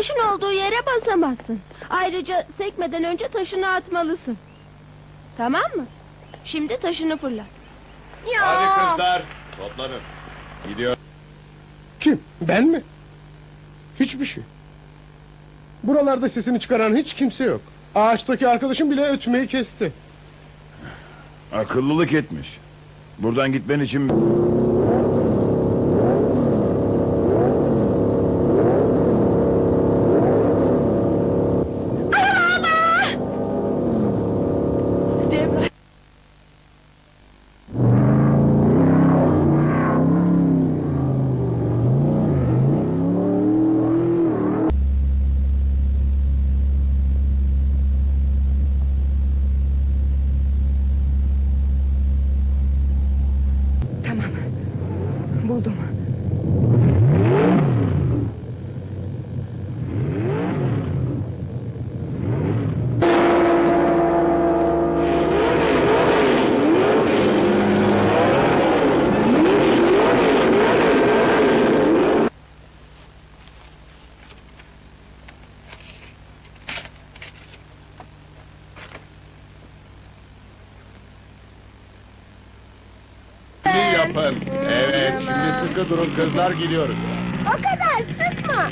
Taşın olduğu yere basamazsın. Ayrıca sekmeden önce taşını atmalısın. Tamam mı? Şimdi taşını fırlat. Ya. Hadi kızlar, toplanın. Gidiyor. Kim? Ben mi? Hiçbir şey. Buralarda sesini çıkaran hiç kimse yok. Ağaçtaki arkadaşım bile ötmeyi kesti. Akıllılık etmiş. Buradan gitmen için... automóvil. Yapın. Evet, şimdi sıkı durun kızlar gidiyoruz. O kadar sıkma.